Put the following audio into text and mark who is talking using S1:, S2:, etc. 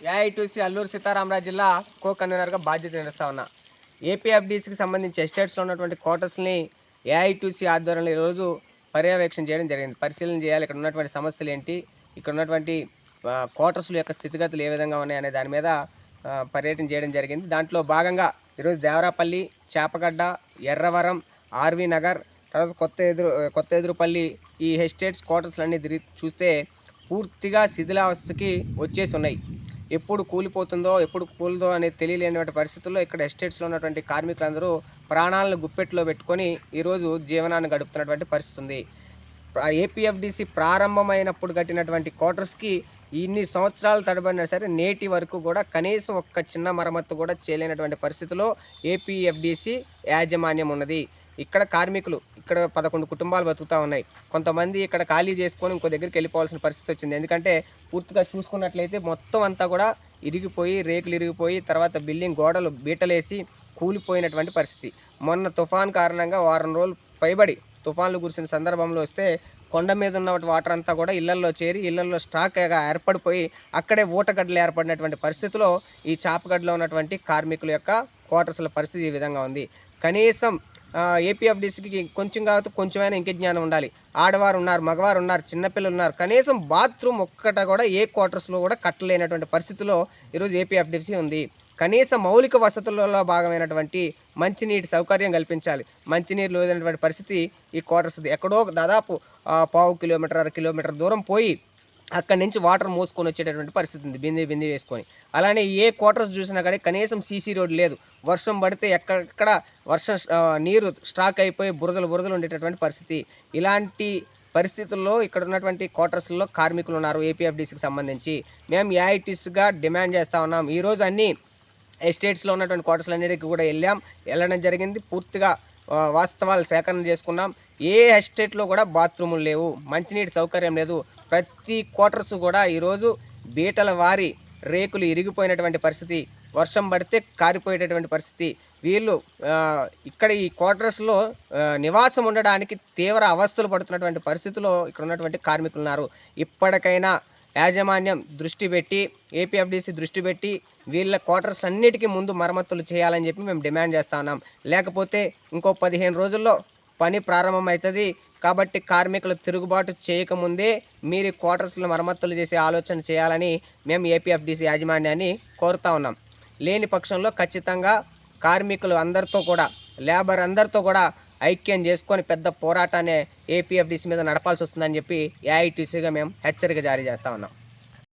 S1: AITC Alluri Sitaramaraju జిల్లా కో కన్వీనర్గా బాధ్యత నిర్వహిస్తా ఉన్నా ఏపీఎఫ్డీసీకి సంబంధించి ఎస్టేట్స్లో ఉన్నటువంటి క్వార్టర్స్ని ఏఐటీసీ ఆధ్వర్యంలో ఈరోజు పర్యవేక్షణ చేయడం జరిగింది. పరిశీలన చేయాలి. ఇక్కడ ఉన్నటువంటి సమస్యలు ఏంటి? ఇక్కడ ఉన్నటువంటి కోటర్స్ల క్వార్టర్స్ల యొక్క స్థితిగతులు ఏ విధంగా ఉన్నాయనే దాని మీద పర్యటన చేయడం జరిగింది. దాంట్లో భాగంగా ఈరోజు దేవరాపల్లి చేపగడ్డ ఎర్రవరం ఆర్వి నగర్ తర్వాత కొత్త ఎదురు కొత్త ఎదురుపల్లి ఈ ఎస్టేట్స్ క్వార్టర్స్లన్నీ తిరిగి చూస్తే పూర్తిగా శిథిలావస్థకి వచ్చేసి ఉన్నాయి. ఎప్పుడు కూలిపోతుందో ఎప్పుడు కూలదో అనేది తెలియలేనటువంటి పరిస్థితుల్లో ఇక్కడ ఎస్టేట్స్లో ఉన్నటువంటి కార్మికులందరూ ప్రాణాలను గుప్పెట్లో పెట్టుకొని ఈరోజు జీవనాన్ని గడుపుతున్నటువంటి పరిస్థితి ఉంది. ఏపీఎఫ్డిసి ప్రారంభమైనప్పుడు కట్టినటువంటి క్వార్టర్స్కి ఇన్ని సంవత్సరాలు తడబడినా సరే నేటి వరకు కూడా కనీసం ఒక్క చిన్న మరమ్మత్తు కూడా చేయలేనటువంటి పరిస్థితిలో ఏపీఎఫ్డిసి యాజమాన్యం ఉన్నది. ఇక్కడ కార్మికులు ఇక్కడ పదకొండు కుటుంబాలు బతుకుతూ ఉన్నాయి. కొంతమంది ఇక్కడ ఖాళీ చేసుకొని ఇంకో దగ్గరికి వెళ్ళిపోవాల్సిన పరిస్థితి వచ్చింది. ఎందుకంటే పూర్తిగా చూసుకున్నట్లయితే మొత్తం అంతా కూడా ఇరిగిపోయి రేకులు ఇరిగిపోయి తర్వాత బిల్డింగ్ గోడలు బీటలేసి కూలిపోయినటువంటి పరిస్థితి. మొన్న తుఫాన్ కారణంగా వారం రోజులు పైబడి తుఫాన్లు కురిసిన సందర్భంలో వస్తే కొండ మీద ఉన్న వాటర్ అంతా కూడా ఇళ్ళల్లో చేరి ఇళ్ళల్లో స్టాక్గా ఏర్పడిపోయి అక్కడే ఊటగడ్డలు ఏర్పడినటువంటి పరిస్థితిలో ఈ చాపగడ్డలో ఉన్నటువంటి కార్మికుల యొక్క క్వార్టర్స్ల పరిస్థితి ఈ విధంగా ఉంది. కనీసం ఏపీఎఫ్డిసికి కొంచెం కావచ్చు కొంచెమైనా ఇంకే జ్ఞానం ఉండాలి. ఆడవారు ఉన్నారు మగవారు ఉన్నారు చిన్నపిల్లలు ఉన్నారు. కనీసం బాత్రూమ్ ఒక్కట కూడా ఏ క్వార్టర్స్లో కూడా కట్టలేనటువంటి పరిస్థితిలో ఈరోజు ఏపీఎఫ్డిసి ఉంది. కనీస మౌలిక వసతులలో భాగమైనటువంటి మంచినీటి సౌకర్యం కల్పించాలి. మంచినీరు లేదనేటువంటి పరిస్థితి ఈ క్వార్టర్స్ ఎక్కడో దాదాపు పావు కిలోమీటర్ అర కిలోమీటర్ దూరం పోయి అక్కడి నుంచి వాటర్ మోసుకొని వచ్చేటటువంటి పరిస్థితి ఉంది. బింది బింది వేసుకొని. అలానే ఏ క్వార్టర్స్ చూసినా కానీ కనీసం సీసీ రోడ్ లేదు. వర్షం పడితే ఎక్కడెక్కడ వర్షం నీరు స్టాక్ అయిపోయి బురదలు బురదలు ఉండేటటువంటి పరిస్థితి. ఇలాంటి పరిస్థితుల్లో ఇక్కడ ఉన్నటువంటి క్వార్టర్స్లో కార్మికులు ఉన్నారు ఏపీఎఫ్డీసీకి సంబంధించి. మేము ఏఐటీస్గా డిమాండ్ చేస్తూ ఉన్నాం. ఈరోజు అన్నీ ఎస్టేట్స్లో ఉన్నటువంటి క్వార్టర్స్ అన్నిటికీ కూడా వెళ్ళాం. వెళ్ళడం జరిగింది. పూర్తిగా వాస్తవాలు సేకరణ చేసుకున్నాం. ఏ ఎస్టేట్లో కూడా బాత్రూములు లేవు. మంచినీటి సౌకర్యం లేదు. ప్రతి క్వార్టర్స్ కూడా ఈరోజు బీటల వారి రేకులు ఇరిగిపోయినటువంటి పరిస్థితి వర్షం పడితే కారిపోయేటటువంటి పరిస్థితి. వీళ్ళు ఇక్కడ ఈ క్వార్టర్స్లో నివాసం ఉండడానికి తీవ్ర అవస్థలు పడుతున్నటువంటి పరిస్థితిలో ఇక్కడ ఉన్నటువంటి కార్మికులు ఉన్నారు ఇప్పటికైనా యాజమాన్యం దృష్టి పెట్టి ఏపీఎఫ్డిసి దృష్టి పెట్టి వీళ్ళ క్వార్టర్స్ అన్నిటికీ ముందు మరమ్మతులు చేయాలని చెప్పి మేము డిమాండ్ చేస్తా ఉన్నాం. లేకపోతే ఇంకో పదిహేను రోజుల్లో పని ప్రారంభమవుతుంది. కాబట్టి కార్మికులు తిరుగుబాటు చేయకముందే మీరు క్వార్టర్స్లో మరమ్మతులు చేసే ఆలోచన చేయాలని మేము ఏపీఎఫ్డిసి యాజమాన్యాన్ని కోరుతా ఉన్నాం. లేని పక్షంలో ఖచ్చితంగా కార్మికులు అందరితో కూడా లేబర్ అందరితో కూడా ఐక్యం చేసుకొని పెద్ద పోరాటాన్ని ఏపీఎఫ్డిసి మీద నడపాల్సి వస్తుందని చెప్పి ఏఐటీసీగా మేము హెచ్చరిక జారీ చేస్తా ఉన్నాం.